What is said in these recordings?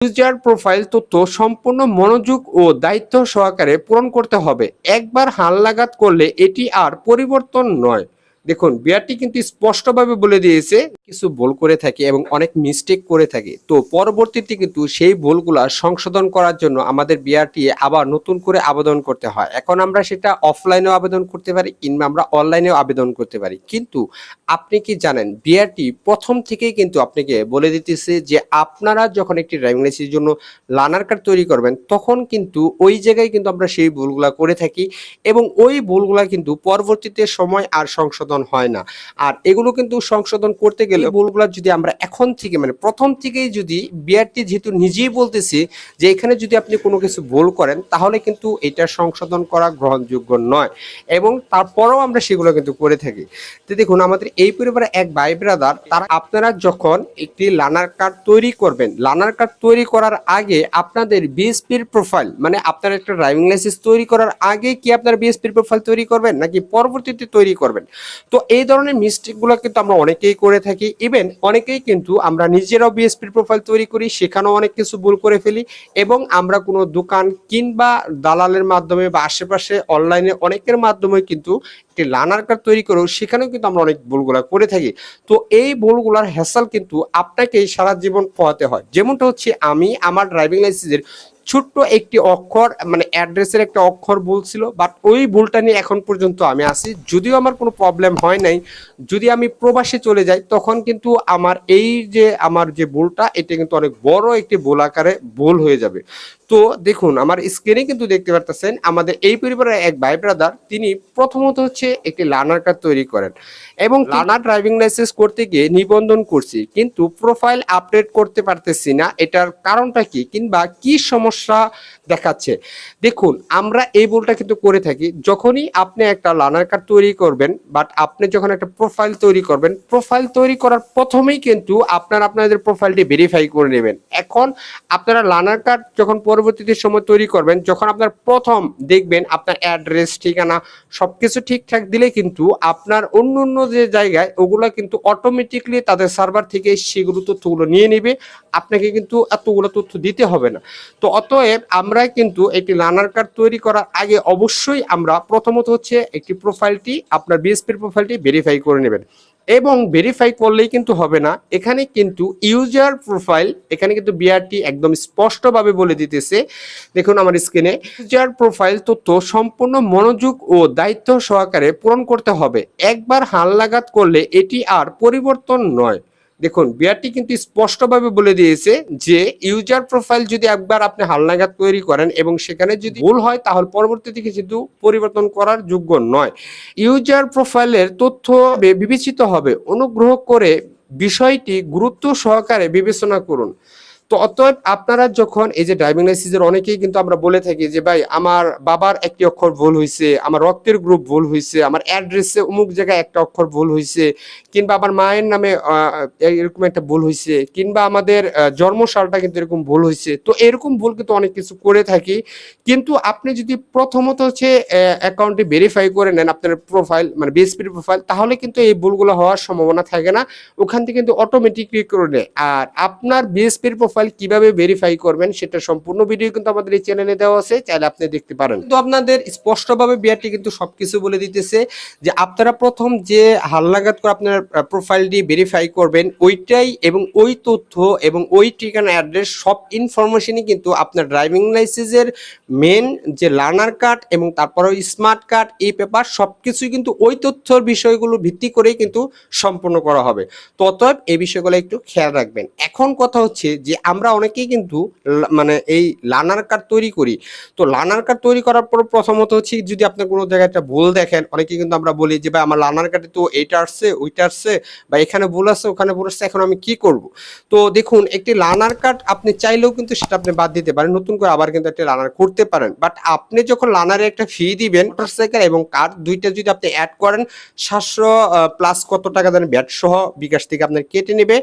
User profile তথ্য সম্পূর্ণ মনোযোগ ও দায়িত্ব সহকারে পূরণ করতে হবে। একবার হাল লাগাত করলে এটি আর পরিবর্তন নয়। দেখুন বিয়ারটি কিন্তু স্পষ্টভাবে বলে দিয়েছে, কিছু ভুল করে থাকে এবং অনেক মিস্টেক করে থাকে। তো পরবর্তীতে কিন্তু সেই ভুলগুলো সংশোধন করার জন্য আমাদের বিয়ারটি আবার নতুন করে আবেদন করতে হয়। এখন আমরা সেটা অফলাইনেও আবেদন করতে পারি, কিংবা আমরা অনলাইনেও আবেদন করতে পারি। কিন্তু আপনি কি জানেন, বিআরটি প্রথম থেকেই কিন্তু আপনাকে বলে দিতেছে যে আপনারা যখন একটি ড্রাইভিং লাইসেন্সের জন্য লার্নার কার্ড তৈরি করবেন, তখন কিন্তু ওই জায়গায় কিন্তু আমরা সেই ভুলগুলা করে থাকি এবং ওই ভুলগুলা কিন্তু পরবর্তীতে সময় আর সংশোধন হয় না। আর এগুলো কিন্তু সংশোধন করতে গেলে ভুলগুলা যদি আমরা এখন থেকে মানে প্রথম থেকেই যদি বিআরটি যেহেতু নিজেই বলতেছি যে এখানে যদি আপনি কোনো কিছু ভুল করেন, তাহলে কিন্তু এটা সংশোধন করা গ্রহণযোগ্য নয়। এবং তারপরেও আমরা সেগুলো কিন্তু করে থাকি। তো দেখুন, আমাদের এই পরিবারে এক ভাই ব্রাদার তারা আপনারা যখন একটি লানার কার্ড তৈরি করবেন লানার কার্ড তৈরি করার আগে আপনাদের বিএসপির প্রোফাইল মানে আপনার একটা ড্রাইভিং লাইসেন্স তৈরি করার আগে কি আপনার বিএসপির প্রোফাইল তৈরি করবেন, নাকি পরবর্তীতে তৈরি করবেন? তো এই ধরনের মিস্টেকগুলো কিন্তু আমরা অনেকেই করে থাকি। ইভেন অনেকেই কিন্তু আমরা নিজেরাও বিএসপির প্রোফাইল তৈরি করি, সেখানেও অনেক কিছু ভুল করে ফেলি এবং আমরা কোনো দোকান কিংবা দালালের মাধ্যমে বা আশেপাশে অনলাইনে অনেকের মাধ্যমে কিন্তু একটি লার্নার কার্ড তৈরি করেও সেখানেও কিন্তু আমরা অনেক ভুলগুলা করে থাকি। তো এই ভুলগুলার হ্যাসাল কিন্তু আপনাকেই সারা জীবন পোহাতে হয়। যেমনটা হচ্ছে আমি আমার ড্রাইভিং লাইসেন্সের ছোট্ট একটি অক্ষর মানে অ্যাড্রেসের একটা অক্ষর ভুল ছিল বাট ওই ভুলটা নিয়ে এখন পর্যন্ত আমি আসি যদিও আমার কোনো প্রবলেম হয় নাই, যদি আমি প্রবাসে চলে যাই, তখন কিন্তু আমার এই যে, আমার যে ভুলটা, এটা কিন্তু অনেক বড় একটি ভুল আকারে ভুল হয়ে যাবে। তো দেখুন আমার স্ক্রিনে কিন্তু দেখতে পারতেছেন আমাদের এই পরিবারের এক ভাই ব্রাদার তিনি প্রথমত হচ্ছে একটি লার্নার কার্ড তৈরি করেন এবং লার্নার ড্রাইভিং লাইসেন্স করতে গিয়ে নিবন্ধন করছি কিন্তু প্রোফাইল আপডেট করতে পারতেছি না। এটার কারণটা কি কিংবা কি সমস্যা দেখাচ্ছে? দেখুন আমরা এই ভুলটা কিন্তু করে থাকি। যখনই আপনি একটা লার্নার কার্ড তৈরি করবেন বাট আপনি যখন একটা প্রোফাইল তৈরি করবেন প্রোফাইল তৈরি করার প্রথমেই কিন্তু আপনার আপনাদের প্রোফাইলটি ভেরিফাই করে নেবেন। এখন আপনারা লার্নার কার্ড যখন পরবর্তীতে সময় তৈরি করবেন। যখন আপনার প্রথম দেখবেন আপনার অ্যাড্রেস, ঠিকানা সবকিছু ঠিকঠাক দিলে কিন্তু আপনার অন্য অন্য যে জায়গায় ওগুলা কিন্তু অটোমেটিকলি তাদের সার্ভার থেকে সেগুলো তথ্যগুলো নিয়ে নেবে। আপনাকে কিন্তু এতগুলো তথ্য দিতে হবে না। তো অতএব আমরা কিন্তু একটি লার্নার কার্ড তৈরি করার আগে অবশ্যই আমরা প্রথমত হচ্ছে একটি প্রোফাইলটি আপনার বিএসপির প্রোফাইলটি ভেরিফাই করে নেবেন। এবং ভেরিফাই করলেই কিন্তু হবে না। এখানে কিন্তু ইউজার প্রোফাইল এখানে কিন্তু বিআরটি একদম স্পষ্টভাবে বলে দিতেছে। দেখুন আমার স্ক্রিনে ইউজার প্রোফাইল তথ্য সম্পূর্ণ মনোযোগ ও দায়িত্ব সহকারে পূরণ করতে হবে। একবার হাল লাগাত করলে এটি আর পরিবর্তন নয়। দেখুন, বিআরটি কিন্তু স্পষ্টভাবে বলে দিয়েছে যে ইউজার প্রোফাইল যদি একবার আপনি হালনাগাদ তৈরি করেন এবং সেখানে যদি ভুল হয়, তাহলে পরবর্তী থেকে কিন্তু পরিবর্তন করার যোগ্য নয়। ইউজার প্রোফাইলের তথ্য বিবেচিত হবে। অনুগ্রহ করে বিষয়টি গুরুত্ব সহকারে বিবেচনা করুন। তো অতএব আপনারা যখন এই যে ড্রাইভিং লাইসেন্সের অনেকেই কিন্তু আমরা বলে থাকি যে ভাই আমার বাবার একটি অক্ষর ভুল হয়েছে আমার রক্তের গ্রুপ ভুল হয়েছে আমার অ্যাড্রেসে অমুক জায়গায় একটা অক্ষর ভুল হয়েছে কিংবা আমার মায়ের নামে এরকম একটা ভুল হয়েছে কিংবা আমাদের আহ, জন্মসালটা কিন্তু এরকম ভুল হয়েছে তো এরকম ভুল কিন্তু অনেক কিছু করে থাকি। কিন্তু আপনি যদি প্রথমত হচ্ছে অ্যাকাউন্টে ভেরিফাই করে নেন আপনার প্রোফাইল মানে বিএসপির প্রোফাইল তাহলে কিন্তু এই ভুলগুলো হওয়ার সম্ভাবনা থাকে না। ওখান থেকে কিন্তু অটোমেটিকলি করে নেয়। আর আপনার বিএসপির প্রোফাইল কীভাবে ভেরিফাই করবেন সেটা সম্পূর্ণ ভিডিও কিন্তু আমাদের এই চ্যানেলে দেওয়া আছে, চাইলে আপনি দেখতে পারেন। তো আপনাদের স্পষ্টভাবে বিআরটি কিন্তু সবকিছু বলে দিতেছে যে আপনারা প্রথম যে হালনাগাদ করে আপনার প্রোফাইলটি ভেরিফাই করবেন, ওইটাই এবং ওই তথ্য এবং ওই ঠিকানা অ্যাড্রেস সব ইনফরমেশনই কিন্তু আপনার ড্রাইভিং লাইসেন্সের মেন যে লার্নার কার্ড এবং তারপরে স্মার্ট কার্ড এই পেপার সব কিছুই কিন্তু ওই তথ্যর বিষয়গুলো ভিত্তি করেই কিন্তু সম্পূর্ণ করা হবে। তো অতএব এই বিষয়গুলো একটু খেয়াল রাখবেন। এখন কথা হচ্ছে যে আমরা অনেকেই কিন্তু মানে এই লার্নার কার্ড তৈরি করি। তো লার্নার কার্ড তৈরি করার পর প্রথমত হচ্ছে যদি আপনি কোনো জায়গায় একটা ভুল দেখেন অনেকে কিন্তু আমরা বলি যে, ভাই, আমার লার্নার কার্ডে তো এইটা আসছে, ওইটা আসছে, বা এখানে ভুল আসছে ওখানে ভুল আসছে এখন আমি কি করব? তো দেখুন, একটি লার্নার কার্ড আপনি চাইলেও কিন্তু সেটা আপনি বাদ দিতে পারেন, নতুন করে আবার কিন্তু একটা লার্নার করতে পারেন। বাট আপনি যখন লার্নারে একটা ফি দিবেন, মোটরসাইকেল এবং কার দুইটা যদি আপনি অ্যাড করেন, সাতশো প্লাস কত টাকা দেন, ব্যাট সহ বিকাশ থেকে আপনার কেটে নেবে।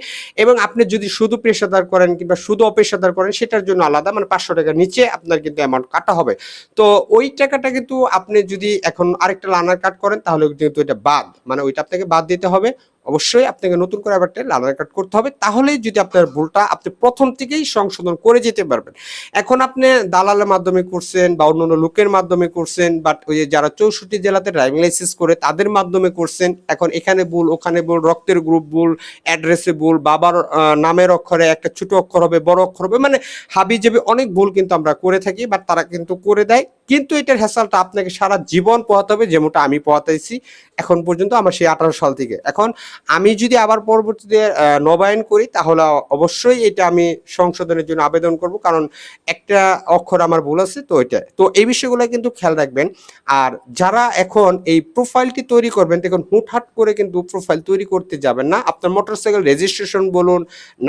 এবং আপনি যদি শুধু পেশাদার করেন কিংবা শুধু অপেশাদার করেন, সেটার জন্য আলাদা। মানে পাঁচশো টাকার নিচে আপনার কিন্তু অ্যামাউন্ট কাটা হবে। তো ওই টাকাটা কিন্তু আপনি যদি এখন আরেকটা লানার কাট করেন, তাহলে কিন্তু এটা বাদ। মানে ওইটা আপনাকে বাদ দিতে হবে। অবশ্যই আপনাকে নতুন করে আবার আধার কার্ড করতে হবে। তাহলেই যদি আপনার ভুলটা আপনি প্রথম থেকেই সংশোধন করে যেতে পারবেন। এখন আপনি দালালের মাধ্যমে করছেন বা অন্য অন্য লোকের মাধ্যমে করছেন বাট ওই যারা চৌষট্টি জেলাতে ড্রাইভিং লাইসেন্স করে, তাদের মাধ্যমে করছেন। এখন এখানে ভুল, ওখানে ভুল, রক্তের গ্রুপ ভুল অ্যাড্রেসে ভুল, বাবার নামের অক্ষরে একটা ছোট অক্ষর হবে, বড় অক্ষর হবে মানে হাবি যাবে অনেক ভুল কিন্তু আমরা করে থাকি বাট তারা কিন্তু করে দেয়। কিন্তু এটার হ্যাসালটা আপনাকে সারা জীবন পোহাতে হবে, যেমনটা আমি পোহাতেছি। এখন পর্যন্ত আমার সেই আঠারো সাল থেকে। এখন আমি যদি আবার পরবর্তীতে নবায়ন করি, তাহলে অবশ্যই এটা আমি সংশোধনের জন্য আবেদন করব, কারণ একটা অক্ষর আমার ভুল আছে, তো এটা। তো এই বিষয়গুলো কিন্তু খেয়াল রাখবেন। আর যারা এখন এই প্রোফাইলটি তৈরি করবেন, দেখুন, হুটহাট করে কিন্তু প্রোফাইল তৈরি করতে যাবেন না। আপনার মোটরসাইকেল রেজিস্ট্রেশন বলুন,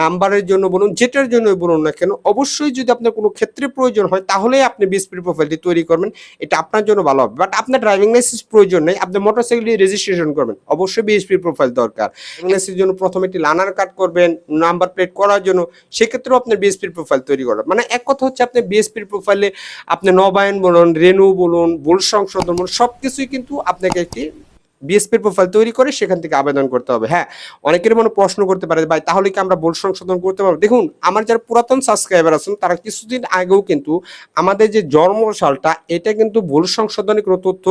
নাম্বারের জন্য বলুন, যেটার জন্য বলুন না কেন, অবশ্যই যদি আপনার কোনো ক্ষেত্রে প্রয়োজন হয়, তাহলেই আপনি বিএসপি প্রোফাইলটি তৈরি করবেন। এটা আপনার জন্য ভালো হবে। বাট আপনার ড্রাইভিং লাইসেন্স প্রয়োজন নেই, আপনি মোটরসাইকেলটি রেজিস্ট্রেশন করবেন। অবশ্যই বিএসপি প্রোফাইল দরকার। ড্রাইভিং লাইসেন্সের জন্য প্রথমে একটি লানার কাট করবেন নাম্বার প্লেট করার জন্য। সেক্ষেত্রেও আপনার বিএসপির প্রোফাইল তৈরি করা মানে এক কথা হচ্ছে আপনি বিএসপির প্রোফাইলে আপনি নবায়ন বলুন রেনু বলুন, ভুল সংশোধন বলুন সব কিছুই কিন্তু আপনাকে একটি বিএসপির প্রোফাইল তৈরি করে সেখান থেকে আবেদন করতে হবে। হ্যাঁ অনেকের মনে প্রশ্ন করতে পারে ভাই, তাহলে কি আমরা ভুল সংশোধন করতে পারব? দেখুন, আমার যারা পুরাতন সাবস্ক্রাইবার আছেন, তারা কিছুদিন আগেও কিন্তু আমাদের যে জন্মসালটা, এটা কিন্তু ভুল সংশোধনের কোনো তথ্য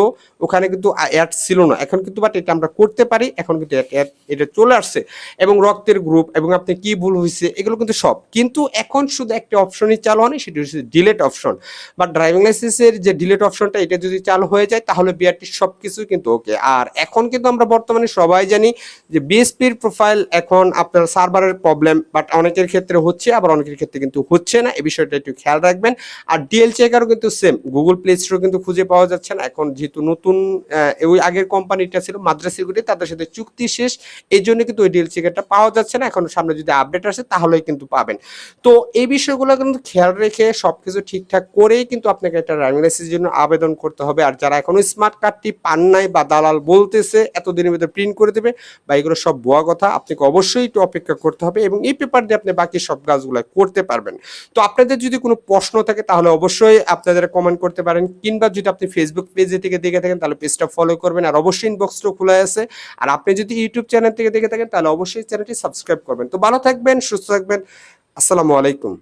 ওখানে কিন্তু অ্যাড ছিল না। এখন কিন্তু বাট এটা আমরা করতে পারি, এখন কিন্তু add, এটা চলে আসছে। এবং রক্তের গ্রুপ এবং আপনি কি ভুল হয়েছে এগুলো কিন্তু সব। কিন্তু এখন শুধু একটা অপশনই চালু হয়নি, সেটি হচ্ছে ডিলেট অপশন বা ড্রাইভিং লাইসেন্সের যে ডিলেট অপশনটা এটা যদি চালু হয়ে যায়, তাহলে বিআরটি সব কিছু কিন্তু ওকে আর এখন কিন্তু আমরা বর্তমানে সবাই জানি যে বিএসপির প্রোফাইল এখন আপনার সার্ভারের প্রবলেম বাট অনেকের ক্ষেত্রে হচ্ছে, আবার অনেকের ক্ষেত্রে কিন্তু হচ্ছে না। এই বিষয়টা একটু খেয়াল রাখবেন। আর ডিএল চেকারও কিন্তু সেম গুগল প্লে স্টোর কিন্তু খুঁজে পাওয়া যাচ্ছে না। এখন যেহেতু নতুন ওই আগের কোম্পানিটা ছিল, মাদ্রাস সিকিউরিটি তাদের সাথে চুক্তি শেষ। এই জন্য কিন্তু ওই ডিএল চেকারটা পাওয়া যাচ্ছে না। এখন সামনে যদি আপডেট আসে, তাহলেই কিন্তু পাবেন। তো এই বিষয়গুলো কিন্তু খেয়াল রেখে সবকিছু ঠিকঠাক করেই কিন্তু আপনাকে একটা ড্রাইভিং লাইসেন্সের জন্য আবেদন করতে হবে। আর যারা এখনও স্মার্ট কার্ডটি পান নাই বা দালাল বলতেছে এতদিনের ভিতরে প্রিন্ট করে দেবে। বা এগুলো সব ভুয়া কথা। আপনাকে অবশ্যই একটু অপেক্ষা করতে হবে এবং এই পেপার দিয়ে আপনি বাকি সব কাজগুলো করতে পারবেন। তো আপনাদের যদি কোনো প্রশ্ন থাকে, তাহলে অবশ্যই আপনাদের কমেন্ট করতে পারেন, কিংবা যদি আপনি ফেসবুক পেজে থেকে দেখে থাকেন, তাহলে পেজটা ফলো করবেন, আর অবশ্যই ইনবক্সটাও খোলা আছে। আর আপনি যদি ইউটিউব চ্যানেল থেকে দেখে থাকেন, তাহলে অবশ্যই চ্যানেলটি সাবস্ক্রাইব করবেন। তো ভালো থাকবেন, সুস্থ থাকবেন। আসসালামু আলাইকুম।